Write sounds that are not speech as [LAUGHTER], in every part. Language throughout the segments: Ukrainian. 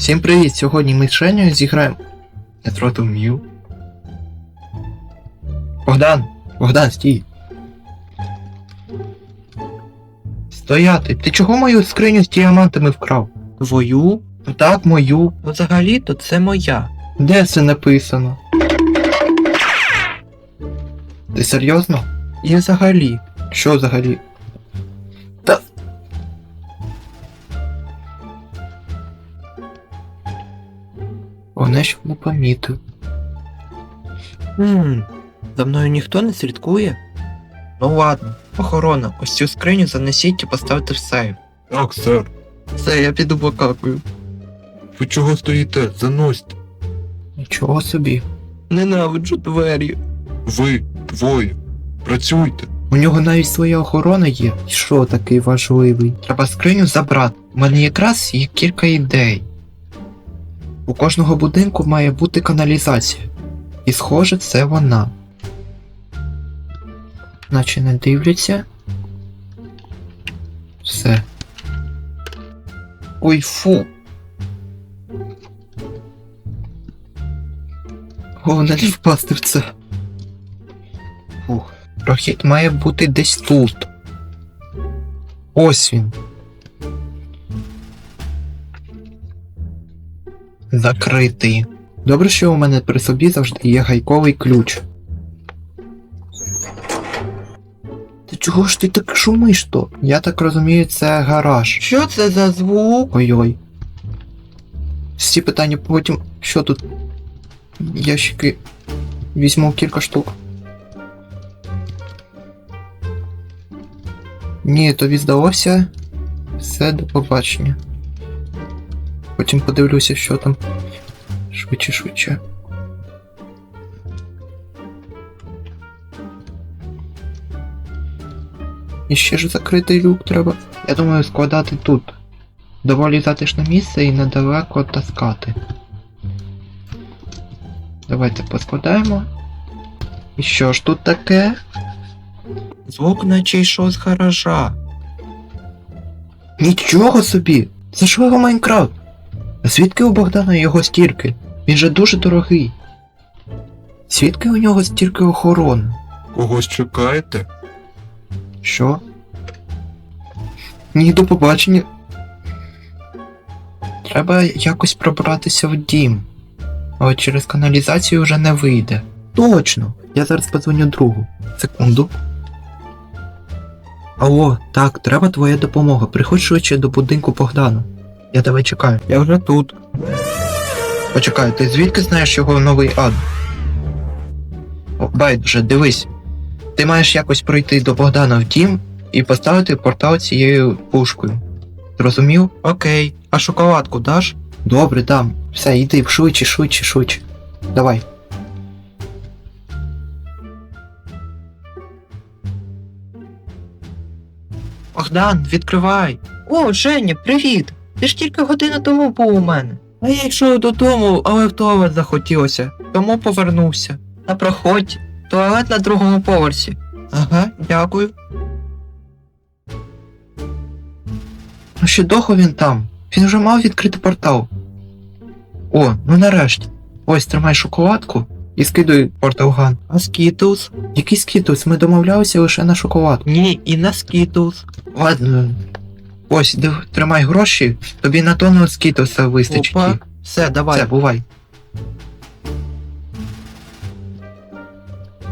Всім привіт! Сьогодні ми з Женєю зіграємо. Я зрозумів. Богдан! Богдан, стій! Стояти! Ти чого мою скриню з діамантами вкрав? Твою? Так, мою. Взагалі-то це моя. Де це написано? Ти серйозно? І взагалі. Що взагалі? Ж не помітив. Хм, за мною ніхто не слідкує? Ну ладно, охорона, ось цю скриню занесіть і поставте в сейф. Так, сер. Все, я піду покакую. Ви чого стоїте? Заносьте. Нічого собі. Ненавиджу двері. Ви двоє. Працюйте. У нього навіть своя охорона є. Що такий важливий? Треба скриню забрати. У мене якраз є кілька ідей. У кожного будинку має бути каналізація. І схоже, це вона. Наче не дивляться. Все. Ой, фу. Головне не впасти в це. Фух. Прохід має бути десь тут. Ось він. Закритий. Добре, що у мене при собі завжди є гайковий ключ. Ти чого ж ти так шумиш то? Я так розумію, це гараж. Що це за звук? Ой-ой. Всі питання потім. Що тут? Ящики. Візьму кілька штук. Ні, тобі здалося. Все, до побачення. Потім подивлюся, що там. Швидше, швидше. І ще ж закритий люк треба. Я думаю, складати тут. Доволі затишне місце і недалеко таскати. Давайте поскладаємо. І що ж тут таке? Звук наче йшов з гаража. Нічого собі! Це ж його Майнкрафт! Звідки у Богдана його стільки? Він же дуже дорогий. Звідки у нього стільки охорони? Когось чекаєте? Що? Ні, до побачення. Треба якось пробратися в дім. Але через каналізацію вже не вийде. Точно! Я зараз подзвоню другу. Секунду. Алло, так, треба твоя допомога. Приходь швидше до будинку Богдана. Я тебе чекаю. Я вже тут. Почекай, ти звідки знаєш його новий ад? О, байдуже, дивись. Ти маєш якось пройти до Богдана в дім і поставити портал цією пушкою. Зрозумів? Окей. А шоколадку даш? Добре, дам. Все, йди швидше, швидше, швидше. Давай. Богдан, відкривай. О, Женя, привіт! Ти ж тільки годину тому був у мене. А я йшов додому, але в туалет захотілося, тому повернувся. А проходь, туалет на другому поверсі. Ага, дякую. Ну ще довго він там. Він вже мав відкрити портал. О, ну нарешті. Ось тримай шоколадку і скидуй порталган. А скітлз? Який скітус, ми домовлялися лише на шоколадку. Ні, і на скітлз. Ладно. Ось, див, тримай гроші, тобі на тонну скітуса вистачить. Опа. Все, давай. Все, бувай.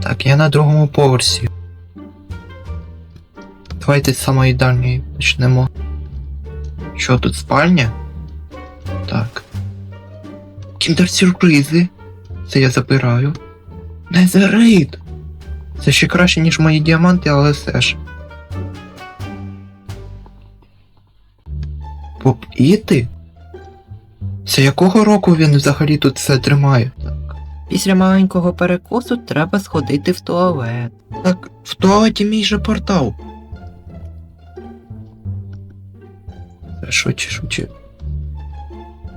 Так, я на другому поверсі. Давайте з самої дальньої почнемо. Що тут спальня? Так. Кіндер-сюрпризи. Це я забираю. Незерит! Це ще краще, ніж мої діаманти, але все ж. Поп іти? Це якого року він взагалі тут все тримає? Так. Після маленького перекусу треба сходити в туалет. Так, в туалеті мій же портал. Швидше, швидше.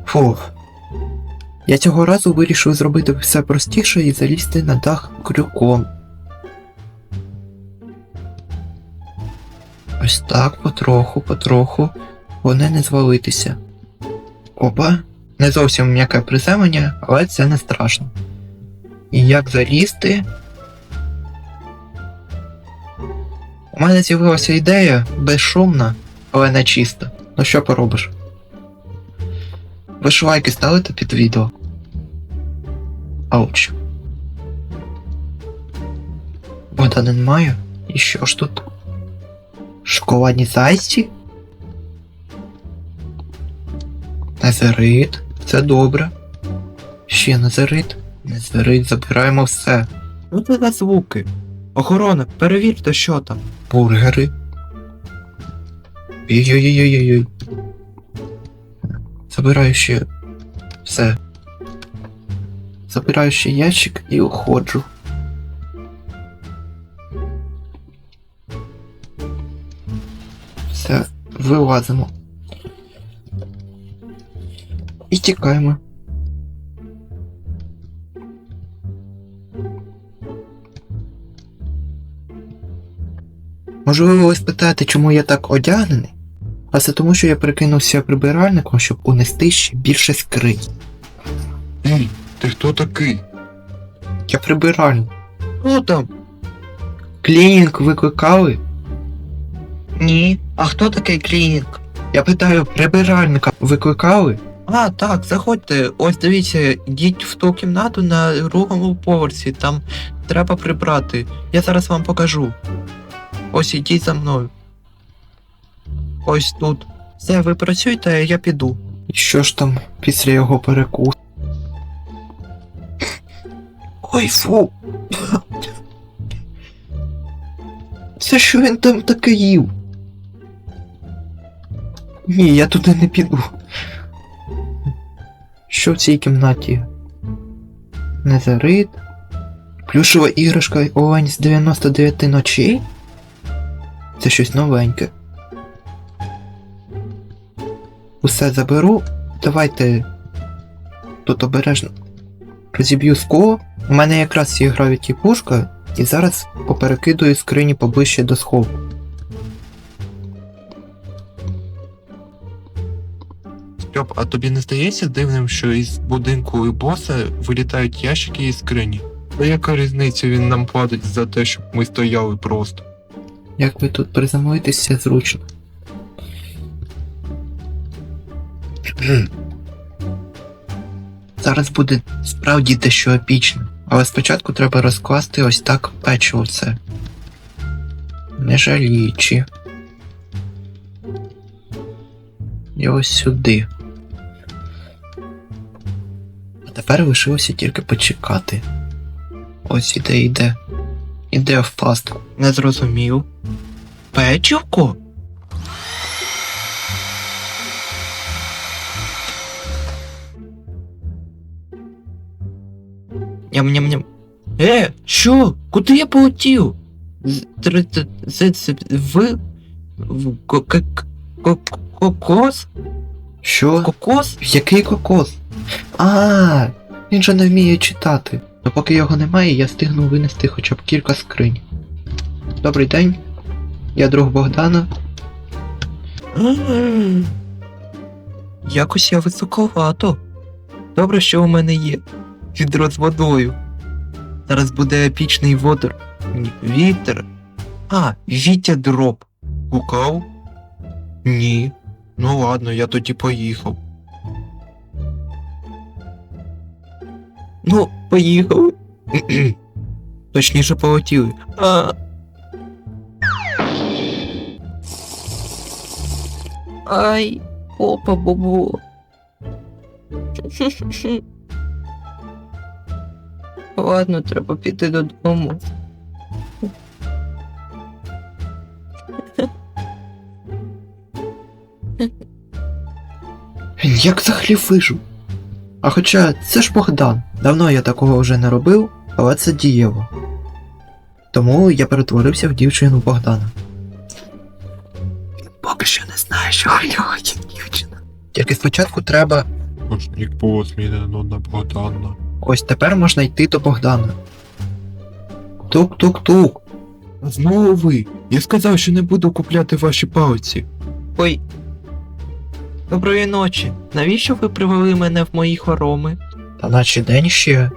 Фух. Я цього разу вирішив зробити все простіше і залізти на дах крюком. Ось так, потроху, потроху. Вони не звалитися. Опа. Не зовсім м'яке приземлення, але це не страшно. І як залізти? У мене з'явилася ідея безшумна, але не чиста. Ну що поробиш? Ви ж лайки ставите під відео. Ауч. Богдана немає? І що ж тут? Шоколадні зайці? Назарит, це добре. Ще назарит. Назарит, забираємо все. Ну це за звуки. Охорона, перевірте, що там. Бургери. Ой-ой-ой-ой-ой. Забираю ще все. Забираю ще ящик і уходжу. Все, вилазимо. І тікаємо. Можливо, ви спитаєте, чому я так одягнений? А це тому, що я прикинувся прибиральником, щоб унести ще більше скринь. Ей, ти хто такий? Я прибиральник. Хто там? Клінінг викликали? Ні. А хто такий клінінг? Я питаю, прибиральника викликали? А, так, заходьте. Ось дивіться, йдіть в ту кімнату на другому поверсі, там треба прибрати. Я зараз вам покажу. Ось ідіть за мною. Ось тут. Все, ви працюйте, а я піду. І що ж там після його перекусу? Ой, фу. Це що він там таке їв? Ні, я туди не піду. Що в цій кімнаті? Незарит? Плюшева іграшка Олень з 99 ночей? Це щось новеньке. Усе заберу. Давайте тут обережно розіб'ю скло. У мене якраз є гравіті пушка, і зараз поперекидую скрині поближче до схову. Стьоп, а тобі не здається дивним, що із будинку і боса вилітають ящики і скрині? Та яка різниця він нам платить за те, щоб ми стояли просто? Як ви тут приземлитися зручно. [CLEARS THROAT] Зараз буде справді дещо епічно. Але спочатку треба розкласти ось так печиво це. Не жаліючи. І ось сюди. Тепер лишилося тільки почекати. Ось іде, іде. Іде в пастку. Не зрозумів. Печівко? Ням-ням-ням. Е, що? Куди я полетів? В... в Кокос? Що? Кокос? Який кокос? А, він же не вміє читати. Но поки його немає, я встигну винести хоча б кілька скринь. Добрий день. Я друг Богдана. Якось я високовато. Добре, що у мене є відро з водою. Зараз буде епічний водор. Вітер. А, Вітя дроп. Гукав? Ні. Ну ладно, я тоді поїхав. Ну, поїхали. Точніше полетіли. А... Ай, опа, бобо. Ладно, треба піти додому. Як захлів вижив. А хоча це ж Богдан. Давно я такого вже не робив, але це дієво. Тому я перетворився в дівчину Богдана. Він поки що не знає, що у нього є дівчина. Тільки спочатку треба. Нік було змінено на Богдана. Ось тепер можна йти до Богдана. Тук-тук-тук. Знову ви. Я сказав, що не буду купляти ваші палиці. Ой. Доброї ночі. Навіщо ви привели мене в мої хороми? Та наче день ще.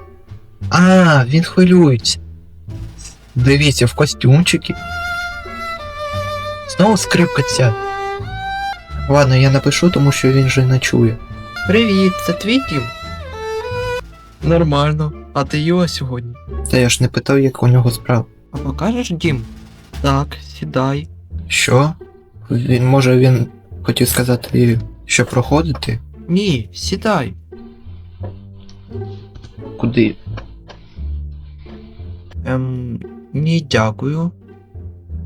А, він хвилюється. Дивіться, в костюмчики. Знову скрипка ця. Ладно, я напишу, тому що він же не чує. Привіт, це твій дім? Нормально. А ти Юа сьогодні? Та я ж не питав, як у нього справа. А покажеш дім? Так, сідай. Що? Він може він хотів сказати, що проходити? Ні, сідай. Куди? Ем, ні, дякую.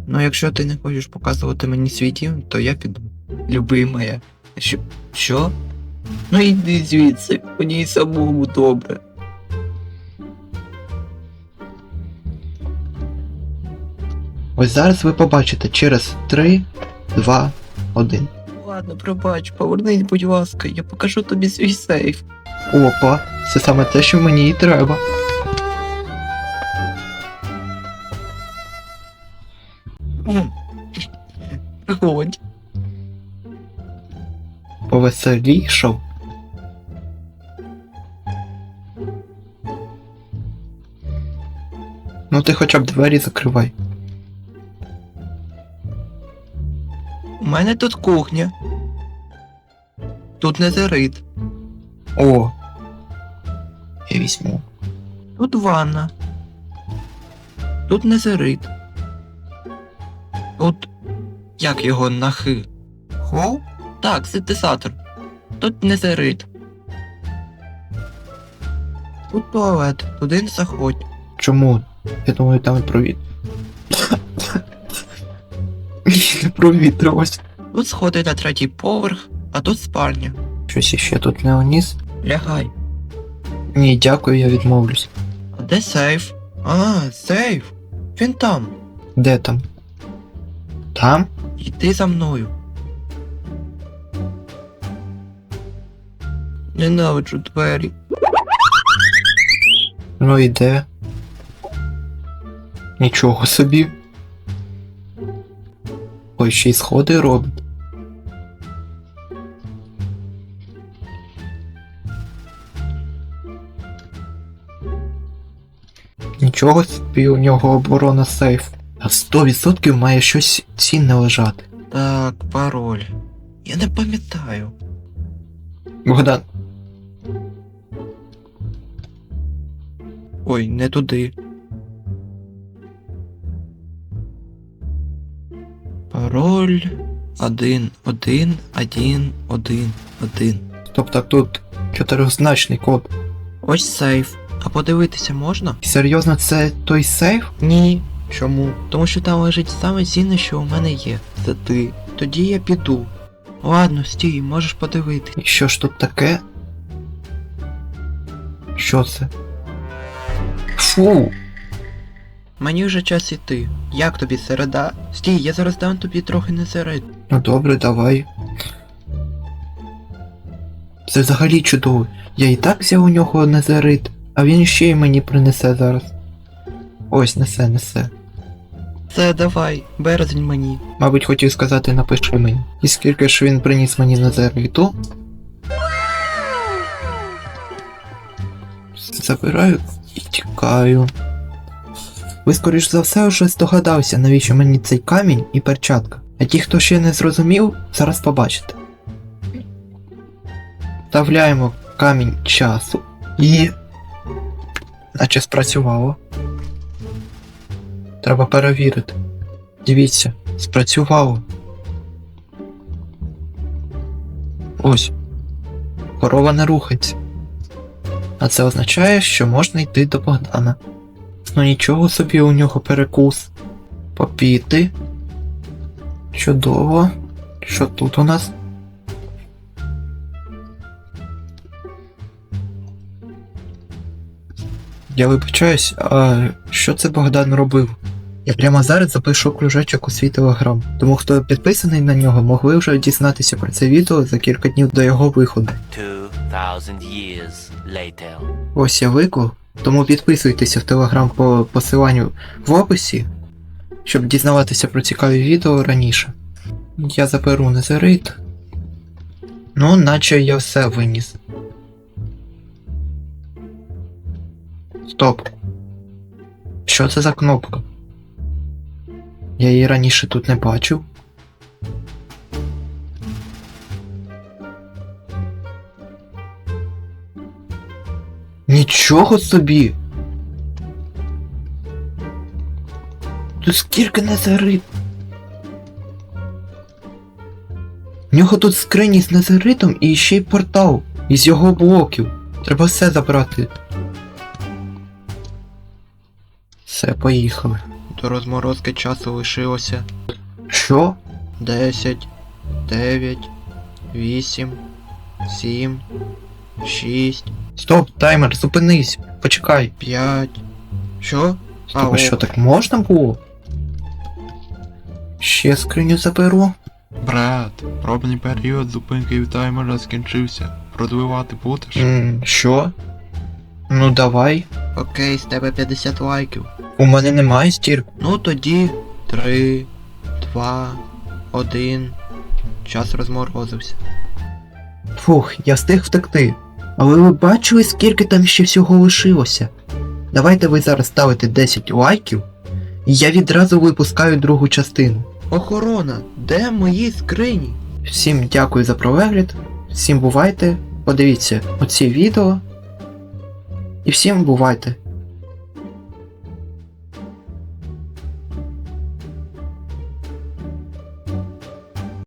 Ну, якщо ти не хочеш показувати мені свій дім, то я піду. Любимая. Що? Що? Ну йди звідси, мені й самому добре. Ось зараз ви побачите через 3, 2, 1. Ладно, пробач, повернись, будь ласка, я покажу тобі свій сейф. Опа, це саме те, що мені і треба. Приходь. Повеселішав. Ну ти хоча б двері закривай. У мене тут кухня. Тут незерит. О. Я візьму. Тут ванна. Тут незерит. Тут. Як його нахи? Хол? Так, синтезатор. Тут незерит. Тут туалет, туди не заходь. Чому? Я думаю, там і провід. [COUGHS] Ні, не провітрилось. Тут сходи на третій поверх, а тут спальня. Щось іще тут не уніс? Лягай. Ні, дякую, я відмовлюсь. А де сейф? А, сейф. Він там. Де там? Там? Йди за мною. Ненавиджу двері. Ну і де? Нічого собі. Ой, ще й сходи робить. Нічого собі у нього оборона сейф. А 100% має щось цінне лежати. Так, пароль. Я не пам'ятаю. Богдан, Ой, не туди. Пароль. Один, один, один, один, один. тобто тут чотиризначний код. Ось сейф. А подивитися можна? Серйозно, це той сейф? Ні. Чому? Тому що там лежить саме цінне, що у мене є. Це ти. Тоді я піду. Ладно, стій, можеш подивитись. І що ж тут таке? Що це? Фу! Мені вже час іти. Як тобі середа? Стій, я зараз дам тобі трохи не серед. Ну добре, давай. Це взагалі чудово. Я і так взяв у нього незерит, а він ще й мені принесе зараз. Ось несе, несе. Це давай, березень мені. Мабуть, хотів сказати напиши мені. І скільки ж він приніс мені незериту? Забираю і тікаю. Ви, скоріш за все, вже здогадався, навіщо мені цей камінь і перчатка. А ті, хто ще не зрозумів, зараз побачите. Вставляємо камінь часу і. Наче спрацювало. Треба перевірити. Дивіться, спрацювало. Ось. Корова не рухається. А це означає, що можна йти до Богдана. Ну нічого собі у нього перекус. Попіти. Чудово. Що тут у нас? Я вибачаюсь, а що це Богдан робив? Я прямо зараз запишу кружечок у свій телеграм, тому хто підписаний на нього, могли вже дізнатися про це відео за кілька днів до його виходу. years later. Ось я виклав, тому підписуйтеся в телеграм по посиланню в описі, щоб дізнаватися про цікаві відео раніше. Я заберу незерит. Ну, наче я все виніс. Стоп. Що це за кнопка? Я її раніше тут не бачив. Нічого собі. Тут скільки незарит. В нього тут скрині з незаритом і ще й портал із його блоків. Треба все забрати. Все, поїхали. До розморозки часу лишилося. Що? 10, 9, 8, 7, 6. Стоп, таймер, зупинись. Почекай. 5. Що? Стоп, а що так можна було? Ще скриню заберу. Брат, пробний період зупинки таймера скінчився. Продливати будеш? М, що? Ну давай. Окей, з тебе 50 лайків. У мене немає стір. Ну тоді 3, 2, 1. Час розморозився. Фух, я встиг втекти. Але ви бачили, скільки там ще всього лишилося? Давайте ви зараз ставите 10 лайків, і я відразу випускаю другу частину. Охорона, де мої скрині? Всім дякую за перегляд. Всім бувайте. Подивіться оці відео. І всім бувайте.